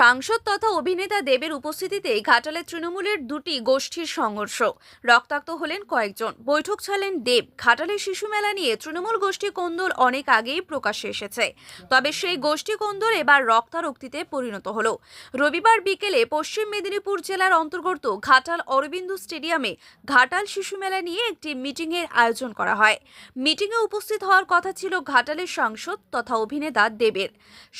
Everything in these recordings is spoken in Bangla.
সাংসদ তথা অভিনেতা দেবের উপস্থিতিতে ঘাটালে তৃণমূলের দুটি গোষ্ঠীর সংঘর্ষ। রক্তাক্ত হলেন কয়েকজন। বৈঠক ছাড়লেন দেব। ঘাটালে শিশু মেলা নিয়ে তৃণমূল গোষ্ঠী কোন্দল অনেক আগেই প্রকাশ্যে এসেছে। তবে সেই গোষ্ঠী কোন্দল এবার রক্তারক্তিতে পরিণত হলো। রবিবার বিকেলে পশ্চিম মেদিনীপুর জেলার অন্তর্গত ঘাটাল অরবিন্দু স্টেডিয়ামে ঘাটাল শিশু মেলা নিয়ে একটি মিটিংয়ের আয়োজন করা হয়। মিটিংয়ে উপস্থিত হওয়ার কথা ছিল ঘাটালের সাংসদ তথা অভিনেতা দেবের।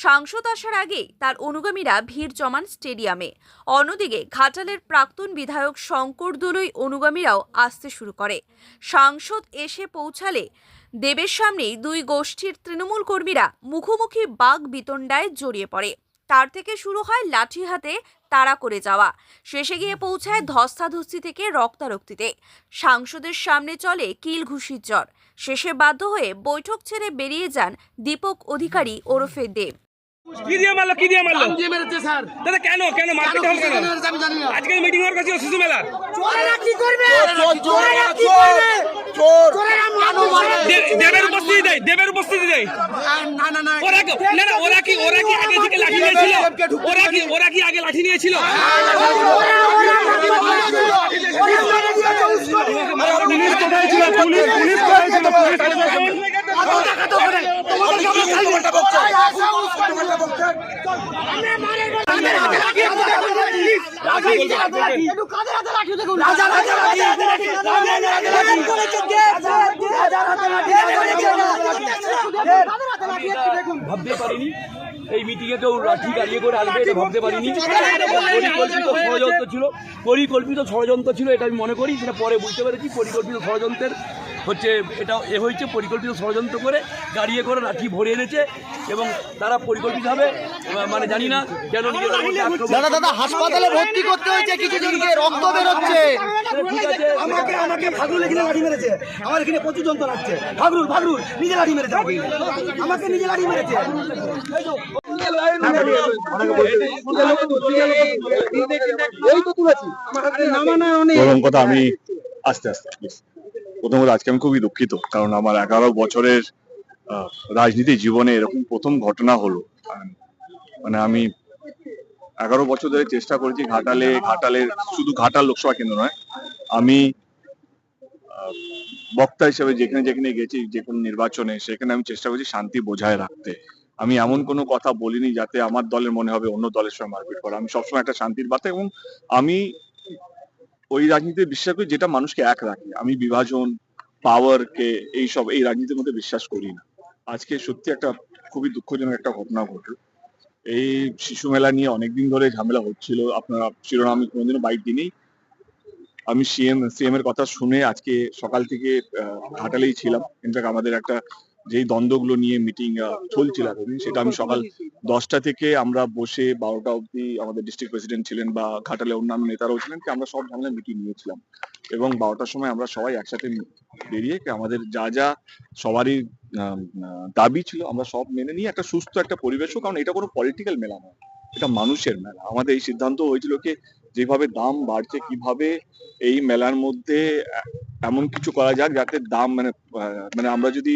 সাংসদ আসার আগেই তার অনুগামীরা ভিড় জমান স্টেডিয়ামে। অন্যদিকে ঘাটালের প্রাক্তন বিধায়ক শঙ্কর দলুই অনুগামীরাও আসতে শুরু করে। সাংসদ এসে পৌঁছালে দেবের সামনেই দুই গোষ্ঠীর তৃণমূল কর্মীরা মুখোমুখি বাঘ বিতণ্ডায় জড়িয়ে পড়ে। তার থেকে শুরু হয় লাঠি হাতে তাড়া করে যাওয়া। শেষে গিয়ে পৌঁছায় ধস্তাধস্তি থেকে রক্তারক্তিতে। সাংসদের সামনে চলে কিল ঘুষির জ্বর। শেষে বাধ্য হয়ে বৈঠক ছেড়ে বেরিয়ে যান দীপক অধিকারী ওরফে দেব। কি দিয়ে মারলো কি দিয়ে মারলো? দিয়ে মেরেছে স্যার। দাদা কেন কেন মারপিট হল কেন? কেন আমি জানি না। আজকে মিটিং হওয়ার কাছে শিশু মেলার চোরেরা কি করবে? চোর, চোর, চোরেরা কি করবে? চোর। চোরেরা মানুষ দেবের উপস্থিতি দেয় দেবের উপস্থিতি দেয়। না না না ওরা কি না না ওরা কি ওরা কি আগে থেকে লাঠি নিয়েছিল? ওরা কি ওরা কি আগে লাঠি নিয়েছিল? পুলিশ কোথায় ছিল? পুলিশ পুলিশ কোথায় ছিল? পুলিশ ভাবতে পারিনি এই মিটিং এ কেউ লাঠি গাড়িয়ে করে আসবে এটা ভাবতে পারিনি পরিকল্পিত ষড়যন্ত্র ছিল পরিকল্পিত ষড়যন্ত্র ছিল এটা আমি মনে করি সেটা পরে বুঝতে পেরেছি পরিকল্পিত ষড়যন্ত্রের হচ্ছে এটা এ হয়েছে পরিকল্পিত ষড়যন্ত্র করে গাড়িয়ে করে লাঠি ভরে এনেছে এবং তারা পরিকল্পিতভাবে মানে জানি না কেন দাদা দাদা হাসপাতালে ভর্তি করতে হয়েছে কিছুজনকে রক্ত বেরোচ্ছে ঠিক আছে আমাকে আমাকে ফাগরুল এখানে লাঠি মেরেছে আমার এখানে প্রচুর যন্ত্রণা হচ্ছে ফাগরুল ফাগরুল নিজে লাঠি মেরেছে আমাকে নিজে লাঠি মেরেছে কথা আমি আস্তে আস্তে। প্রথমত আজকে আমি খুবই দুঃখিত, কারণ আমার এগারো বছরের রাজনীতি জীবনে এরকম প্রথম ঘটনা হলো। মানে আমি এগারো বছর ধরে চেষ্টা করেছি ঘাটালে, ঘাটালের শুধু ঘাটাল লোকসভা কেন্দ্র নয়, আমি বক্তা হিসেবে যেখানে যেখানে গেছি, যে কোনো নির্বাচনে, সেখানে আমি চেষ্টা করছি শান্তি বজায় রাখতে। আমি এমন কোনো কথা বলিনি যাতে আমার দলের মনে হবে অন্য দলের সঙ্গে মারপিট করা। আমি সবসময় একটা শান্তির বার্তা এবং আমি ওই রাজনীতিতে বিশ্বাস করি যেটা মানুষকে এক রাখে। আমি বিভাজন পাওয়ার কে এইসব, এই রাজনীতির মধ্যে বিশ্বাস করি না। আজকে সত্যি একটা খুবই দুঃখজনক একটা ঘটনা ঘটলো। এই শিশু মেলা নিয়ে অনেকদিন ধরে ঝামেলা হচ্ছিল। আপনারা শিরোনাম আমি কোনোদিনও বাইক দিনই। আমি সিএম সিএম এর কথা শুনে আজকে সকাল থেকে ঘাটালেই ছিলাম। ইনফ্যাক্ট আমাদের একটা যেই দ্বন্দ্বগুলো নিয়ে মিটিং চলছিল এতদিন সেটা আমি সকাল দশটা থেকে আমরা বসে বারোটা অবধি আমাদের ডিস্ট্রিক্ট প্রেসিডেন্ট ছিলেন বা ঘাটালে অন্যান্য নেতারাও ছিলেন আমরা সব ঝামেলা মিটিং নিয়েছিলাম। এবং বারোটার সময় আমরা সবাই একসাথে বেরিয়ে আমাদের যা যা সবারই দাবি ছিল আমরা সব মেনে নিয়ে একটা সুস্থ একটা পরিবেশও কারণ এটা কোনো পলিটিক্যাল মেলা নয় এটা মানুষের মেলা। আমাদের এই সিদ্ধান্ত হয়েছিল কি যেভাবে দাম বাড়ছে কীভাবে এই মেলার মধ্যে এমন কিছু করা যাক যাতে দাম মানে মানে আমরা যদি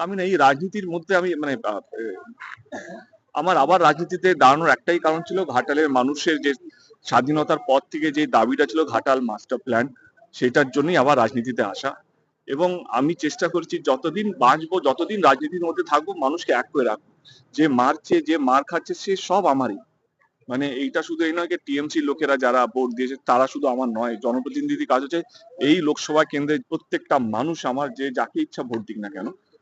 আমি না এই রাজনীতির মধ্যে আমি মানে আমার আবার রাজনীতিতে দাঁড়ানোর একটাই কারণ ছিল ঘাটালের মানুষের যে স্বাধীনতার পর থেকে যে দাবিটা ছিল ঘাটাল মাস্টার প্ল্যান, সেটার জন্যই আবার রাজনীতিতে আসা। এবং আমি চেষ্টা করছি যতদিন বাঁচবো, যতদিন রাজনীতির মধ্যে থাকব, মানুষকে এক করে রাখব। যে মারছে, যে মার খাচ্ছে, সে সব আমারই। মানে এইটা শুধু এই নয় যে টিএমসি লোকেরা যারা ভোট দিয়েছে, তারা শুধু আমার নয় জনপ্রতিনিধি কাজ হচ্ছে, এই লোকসভা কেন্দ্রের প্রত্যেকটা মানুষ আমার যে যাকে ইচ্ছা ভোট দিক না কেন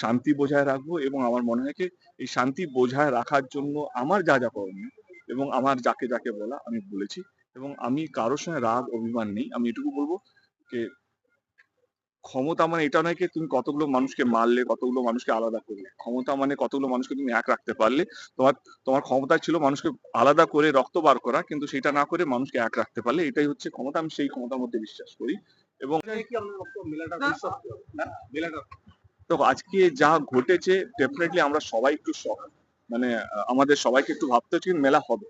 শান্তি বজায় রাখব এবং আমার মনে হয় এই শান্তি বজায় রাখার জন্য আমার যা যা করণীয় এবং আমার যাকে যাকে বলা আমি বলেছি এবং আমি কারোর সঙ্গে রাগ অভিমান নেই। আমি এটুকু বলব যে ক্ষমতা মানে এটা নয় যে তুমি কতগুলো মানুষকে মারলে কতগুলো মানুষকে আলাদা করলে। ক্ষমতা মানে কতগুলো মানুষকে তুমি এক রাখতে পারলে। তোমার তোমার ক্ষমতা ছিল মানুষকে আলাদা করে রক্ত বার করা কিন্তু সেটা না করে মানুষকে এক রাখতে পারলে এটাই হচ্ছে ক্ষমতা। আমি সেই ক্ষমতার মধ্যে বিশ্বাস করি এবং তো আজকে যা ঘটেছে ডেফিনেটলি আমরা সবাই একটু মানে আমাদের সবাইকে একটু ভাবতে হচ্ছে মেলা হবে।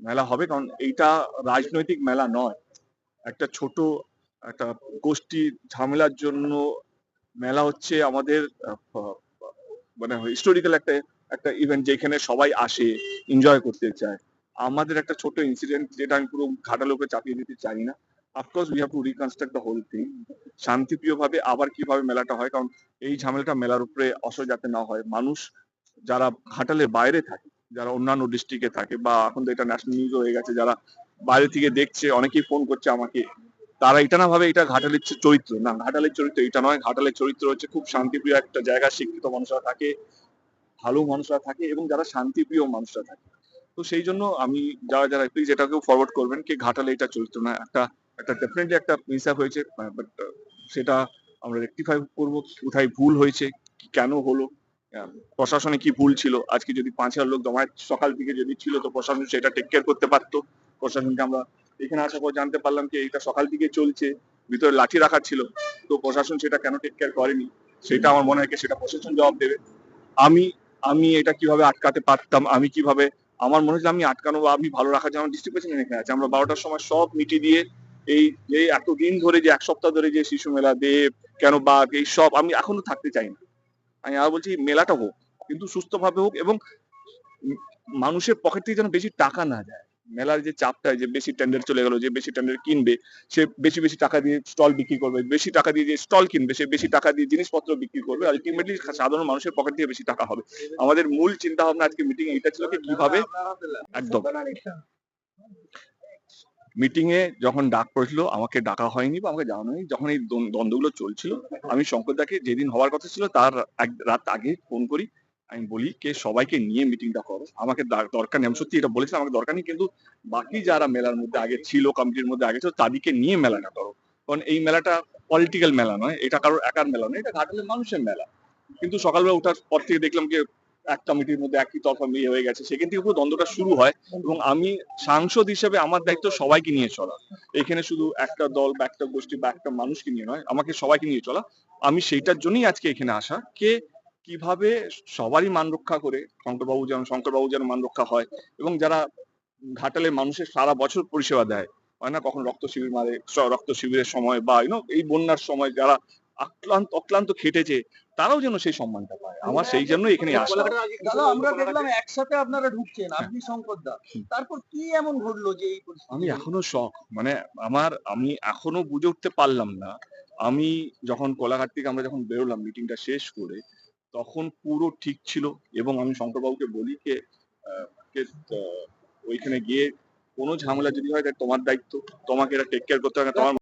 মেলা হবে কারণ এইটা রাজনৈতিক মেলা নয়। একটা ছোট, একটা গোষ্ঠী ঝামেলার জন্য মেলা হচ্ছে আমাদের মানে হিস্টোরিক্যাল একটা একটা ইভেন্ট যেখানে সবাই আসে এনজয় করতে চায়। আমাদের একটা ছোট ইনসিডেন্ট যেটা আমি পুরো ঘাটালোকে চাপিয়ে দিতে চাই না। Of course we have to reconstruct the whole thing শান্তিপ্রিয় ভাবে আবার কীভাবে মেলাটা হয়? কারণ এই ঝামেলাটা মেলার উপরে অসর যাতে না হয়। মানুষ যারা ঘাটালের বাইরে থাকে, যারা অন্যান্য ডিস্ট্রিক্টে থাকে বা এখন তো এটা ন্যাশনাল নিউজ হয়ে গেছে, যারা বাইরে থেকে দেখছে, অনেকেই ফোন করছে আমাকে। তারা এটা না ভাবে এটা ঘাটালের চরিত্র। না, ঘাটালের চরিত্র এটা নয়। ঘাটালের চরিত্র হচ্ছে খুব শান্তিপ্রিয় একটা জায়গা শিক্ষিত মানুষরা থাকে, ভালো মানুষরা থাকে এবং যারা শান্তিপ্রিয় মানুষরা থাকে। তো সেই জন্য আমি যারা যারা প্লিজ এটাকেও ফরওয়ার্ড করবেন কি ঘাটালে এটা চরিত্র না, একটা একটা ডেফিনেটলি একটা মিস হয়েছে বাট সেটা আমরা রেকটিফাই করব, কোথায় ভুল হয়েছে কেন হলো প্রশাসনে কি ভুল ছিল, আজকে যদি পাঁচ হাজার লোক জমায়েত সকাল থেকে যদি ছিল, তো প্রশাসন সেটা টেক কেয়ার করতে পারতো, প্রশাসনকে আমরা এখানে আসার পর জানতে পারলাম যে এটা সকাল থেকে চলছে, ভিতরে লাঠি রাখা ছিল, তো প্রশাসন সেটা কেন টেক কেয়ার করেনি, সেটা আমার মনে হয় সেটা প্রশাসন জবাব দেবে। আমি আমি এটা কীভাবে আটকাতে পারতাম, আমি কীভাবে, আমার মনে হচ্ছে আমি আটকানো বা আমি ভালো রাখার জন্য ডিস্ট্রিক্ট প্রেসিডেন্ট এখানে আছে, আমরা বারোটার সময় সব মিটিয়ে দিয়ে এই যে এতদিন ধরে যে এক সপ্তাহ ধরে যে শিশু মেলা দেব কেন বাঘ এই সব আমি এখনও থাকতে চাই না আমি আর বলছি মেলাটা হোক কিন্তু সুস্থভাবে হোক এবং মানুষের পকেট থেকে যেন বেশি টাকা না যায় মেলার যে চাপটা যে বেশি টেন্ডার চলে গেল যে বেশি টেন্ডার কিনবে সে বেশি বেশি টাকা দিয়ে স্টল বিক্রি করবে বেশি টাকা দিয়ে যে স্টল কিনবে সে বেশি টাকা দিয়ে জিনিসপত্র বিক্রি করবে আলটিমেটলি সাধারণ মানুষের পকেট থেকে বেশি টাকা হবে আমাদের মূল চিন্তা ভাবনা আজকে মিটিং এটা ছিল কীভাবে একদম মিটিং এ যখন ডাক পড়েছিল, আমাকে ডাকা হয়নি বা আমাকে জানানো হয়নি, যখন এই দ্বন্দ্বগুলো চলছিল, আমি শঙ্করদাকে যেদিন হওয়ার কথা ছিল, তার এক রাত আগে ফোন করি, আমি বলি, কে, সবাইকে নিয়ে মিটিংটা করো। আমাকে দরকার নেই, আমি সত্যি এটা বলেছিলাম, আমাকে দরকার নেই, কিন্তু বাকি যারা মেলার মধ্যে আগে ছিল কমিটির মধ্যে আগে ছিল, তাদেরকে নিয়ে মেলাটা করো। কারণ এই মেলাটা পলিটিক্যাল মেলা নয়, এটা কারোর একার মেলা নয়, এটা ঘাটালের মানুষের মেলা। কিন্তু সকালবেলা ওঠার পর থেকে দেখলাম যে এক কমিটির মধ্যে একই তরফা মিলিয়ে হয়ে গেছে। সেখান থেকে পুরো দ্বন্দ্বটা শুরু হয় এবং আমি সাংসদ হিসেবে আমার দায়িত্ব সবাইকে নিয়ে চলা। এখানে শুধু একটা দল বা একটা গোষ্ঠী বা একটা মানুষকে নিয়ে নয়, আমাকে সবাইকে নিয়ে চলা। আমি সেইটার জন্যই আজকে এখানে আসা। কে কীভাবে সবারই মান রক্ষা করে, শঙ্করবাবু যেন শঙ্করবাবু যেন মান রক্ষা হয় এবং যারা ঘাটালে মানুষের সারা বছর পরিষেবা দেয়, হয় না? কখন রক্ত শিবির মারে রক্ত শিবিরের সময় বা ইউনো এই বন্যার সময় যারা আক্লান্ত অক্লান্ত খেটেছে তারাও যেন সেই সম্মানটা পায়। আমার সেই জন্য এখানে আসা। দাদা আমরা দেখলাম একসাথে আপনারা ঢুকছেন আপনি শঙ্কর দা। তারপর কি এমন ঘটলো যে এই পরিস্থিতি? আমি এখনও শখ মানে আমার আমি এখনও বুঝে উঠতে পারলাম না। আমি যখন কোলাঘাট থেকে আমরা যখন বেরোলাম মিটিংটা শেষ করে তখন পুরো ঠিক ছিল এবং আমি শঙ্করবাবুকে বলি যে আহ, ওইখানে গিয়ে কোনো ঝামেলা যদি হয় তাহলে তোমার দায়িত্ব। তোমাকে এটা টেক কেয়ার করতে হবে তোমার